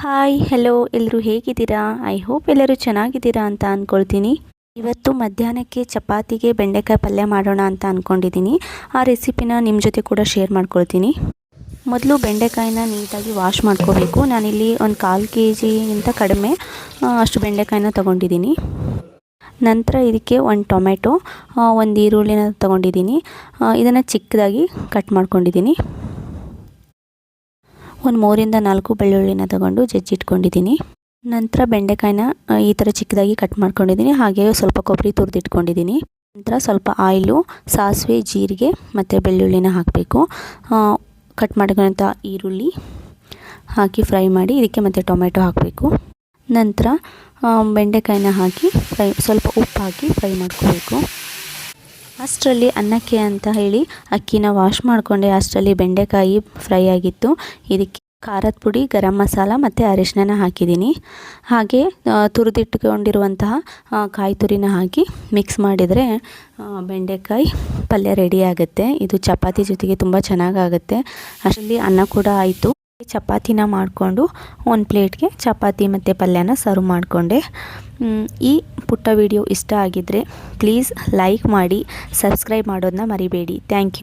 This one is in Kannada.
ಹಾಯ್ ಹೆಲೋ ಎಲ್ಲರೂ ಹೇಗಿದ್ದೀರಾ? ಐ ಹೋಪ್ ಎಲ್ಲರೂ ಚೆನ್ನಾಗಿದ್ದೀರಾ ಅಂತ ಅಂದ್ಕೊಳ್ತೀನಿ ಇವತ್ತು ಮಧ್ಯಾಹ್ನಕ್ಕೆ ಚಪಾತಿಗೆ ಬೆಂಡೆಕಾಯಿ ಪಲ್ಯ ಮಾಡೋಣ ಅಂತ ಅಂದ್ಕೊಂಡಿದ್ದೀನಿ ಆ ರೆಸಿಪಿನ ನಿಮ್ಮ ಜೊತೆ ಕೂಡ ಶೇರ್ ಮಾಡ್ಕೊಳ್ತೀನಿ. ಮೊದಲು ಬೆಂಡೆಕಾಯಿನ ನೀಟಾಗಿ ವಾಶ್ ಮಾಡ್ಕೋಬೇಕು. ನಾನಿಲ್ಲಿ ಒಂದು ಕಾಲು ಕೆ ಜಿಗಿಂತ ಕಡಿಮೆ ಅಷ್ಟು ಬೆಂಡೆಕಾಯಿನ ತೊಗೊಂಡಿದ್ದೀನಿ. ನಂತರ ಇದಕ್ಕೆ ಒಂದು ಟೊಮೆಟೊ ಒಂದು ಈರುಳ್ಳಿನ ತೊಗೊಂಡಿದ್ದೀನಿ. ಇದನ್ನು ಚಿಕ್ಕದಾಗಿ ಕಟ್ ಮಾಡ್ಕೊಂಡಿದ್ದೀನಿ. ಒಂದು ಮೂರಿಂದ ನಾಲ್ಕು ಬೆಳ್ಳುಳ್ಳಿನ ತಗೊಂಡು ಜಜ್ಜಿಟ್ಕೊಂಡಿದ್ದೀನಿ. ನಂತರ ಬೆಂಡೆಕಾಯಿನ ಈ ಥರ ಚಿಕ್ಕದಾಗಿ ಕಟ್ ಮಾಡ್ಕೊಂಡಿದ್ದೀನಿ. ಹಾಗೆ ಸ್ವಲ್ಪ ಕೊಬ್ಬರಿ ತುರಿದಿಟ್ಕೊಂಡಿದ್ದೀನಿ. ನಂತರ ಸ್ವಲ್ಪ ಆಯಿಲು, ಸಾಸಿವೆ, ಜೀರಿಗೆ ಮತ್ತು ಬೆಳ್ಳುಳ್ಳಿನ ಹಾಕಬೇಕು. ಕಟ್ ಮಾಡ್ಕೊಂಡಂಥ ಈರುಳ್ಳಿ ಹಾಕಿ ಫ್ರೈ ಮಾಡಿ ಇದಕ್ಕೆ ಮತ್ತು ಟೊಮೆಟೊ ಹಾಕಬೇಕು. ನಂತರ ಬೆಂಡೆಕಾಯಿನ ಹಾಕಿ ಫ್ರೈ, ಸ್ವಲ್ಪ ಉಪ್ಪು ಹಾಕಿ ಫ್ರೈ ಮಾಡ್ಕೋಬೇಕು. ಅಷ್ಟರಲ್ಲಿ ಅನ್ನಕ್ಕೆ ಅಂತ ಹೇಳಿ ಅಕ್ಕಿನ ವಾಶ್ ಮಾಡಿಕೊಂಡೆ. ಅಷ್ಟರಲ್ಲಿ ಬೆಂಡೆಕಾಯಿ ಫ್ರೈ ಆಗಿತ್ತು. ಇದಕ್ಕೆ ಖಾರದ ಪುಡಿ, ಗರಂ ಮಸಾಲ ಮತ್ತು ಅರಿಶಿನ ಹಾಕಿದ್ದೀನಿ. ಹಾಗೆ ತುರಿದಿಟ್ಟುಕೊಂಡಿರುವಂತಹ ಕಾಯಿ ತುರಿನ ಹಾಕಿ ಮಿಕ್ಸ್ ಮಾಡಿದರೆ ಬೆಂಡೆಕಾಯಿ ಪಲ್ಯ ರೆಡಿ ಆಗುತ್ತೆ. ಇದು ಚಪಾತಿ ಜೊತೆಗೆ ತುಂಬ ಚೆನ್ನಾಗಾಗುತ್ತೆ. ಅಷ್ಟರಲ್ಲಿ ಅನ್ನ ಕೂಡ ಆಯಿತು. ಚಪಾತಿನ ಮಾಡಿಕೊಂಡು ಒಂದು ಪ್ಲೇಟ್ಗೆ ಚಪಾತಿ ಮತ್ತು ಪಲ್ಯನ ಸರ್ವ್ ಮಾಡಿಕೊಂಡೆ. ಈ ಪುಟ್ಟ ವಿಡಿಯೋ ಇಷ್ಟ ಆಗಿದ್ದರೆ ಪ್ಲೀಸ್ ಲೈಕ್ ಮಾಡಿ ಸಬ್ಸ್ಕ್ರೈಬ್ ಮಾಡೋದನ್ನ ಮರಿಬೇಡಿ. Thank you